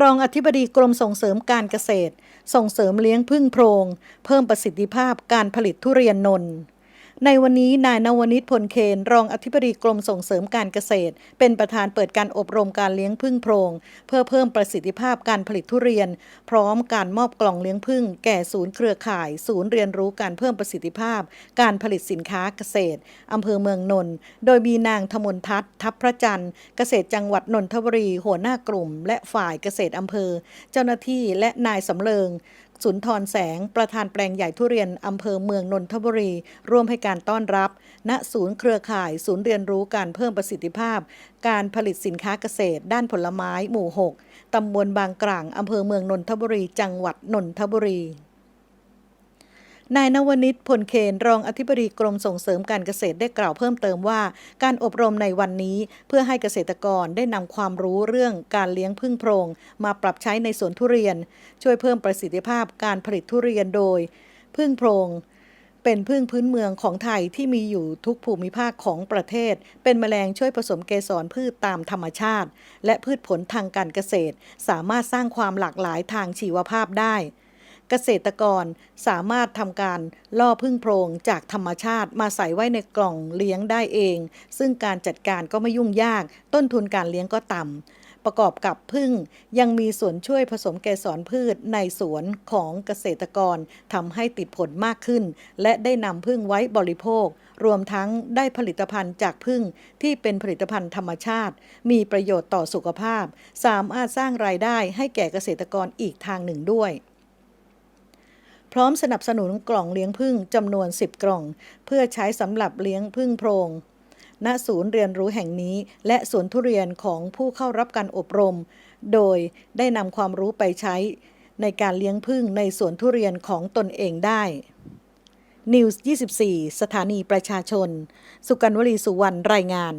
รองอธิบดีกรมส่งเสริมการเกษตร ส่งเสริมเลี้ยงพึ่งโพรง เพิ่มประสิทธิภาพการผลิตทุเรียนนนท์ ในวันนี้นายนวนิชพลเคน รองอธิบดีกรมส่งเสริมการเกษตร เป็นประธานเปิดการอบรมการเลี้ยงพึ่งโพรง เพื่อเพิ่มประสิทธิภาพการผลิตทุเรียน พร้อมการมอบกล่องเลี้ยงพึ่ง แก่ศูนย์เครือข่าย ศูนย์เรียนรู้การเพิ่มประสิทธิภาพ การผลิตสินค้าเกษตรอำเภอเมืองนนท์โดยมีนางธมนทัศน์ทัพพระจันทร์เกษตรจังหวัดนนทบุรี หัวหน้ากลุ่ม และฝ่ายเกษตรอำเภอ เจ้าหน้าที่และนายสำเริง สุนทรแสง ประธานแปลงใหญ่ทุเรียนอำเภอเมืองนนทบุรี ร่วมให้การต้อนรับ ณศูนย์เครือข่าย ศูนย์เรียนรู้การเพิ่มประสิทธิภาพ การผลิตสินค้าเกษตร ด้านผลไม้หมู่ 6 ตำบลบางกลางอำเภอเมืองนนทบุรี จังหวัดนนทบุรี นายนวนิชพลเคนรองอธิบดีกรมส่งเสริมการเกษตรได้กล่าวเพิ่มเติมว่า การอบรมในวันนี้เพื่อให้เกษตรกรได้นำความรู้เรื่องการเลี้ยงพึ่งโพรง มาปรับใช้ในสวนทุเรียน ช่วยเพิ่มประสิทธิภาพการผลิตทุเรียนโดย พึ่งโพรงเป็นพึ่งพื้นเมืองของไทยที่มีอยู่ทุกภูมิภาคของประเทศ เป็นแมลงช่วยผสมเกสรพืชตามธรรมชาติ และพืชผลทางการเกษตร สามารถสร้างความหลากหลายทางชีวภาพได้ เกษตรกรสามารถทำการล่อพึ่งโพรงจากธรรมชาติมาใส่ไว้ในกล่องเลี้ยงได้เอง ซึ่งการจัดการก็ไม่ยุ่งยาก ต้นทุนการเลี้ยงก็ต่ำประกอบกับพึ่งยังมีส่วนช่วยผสมเกสรพืชในสวนของเกษตรกรทำให้ติดผลมากขึ้น และได้นำพึ่งไว้บริโภค รวมทั้งได้ผลิตภัณฑ์จากพึ่งที่เป็นผลิตภัณฑ์ธรรมชาติ มีประโยชน์ต่อสุขภาพ สามารถสร้างรายได้ให้แก่เกษตรกรอีกทางหนึ่งด้วย พร้อมสนับสนุนกล่องเลี้ยงพึ่งจำนวน 10 กล่อง เพื่อใช้สำหรับเลี้ยงพึ่งโพรง ณ ศูนย์เรียนรู้แห่งนี้ และสวนทุเรียนของผู้เข้ารับการอบรม โดยได้นำความรู้ไปใช้ ในการเลี้ยงพึ่งในสวนทุเรียนของตนเองได้ News 24 สถานีประชาชน สุกันวลีสุวรรณรายงาน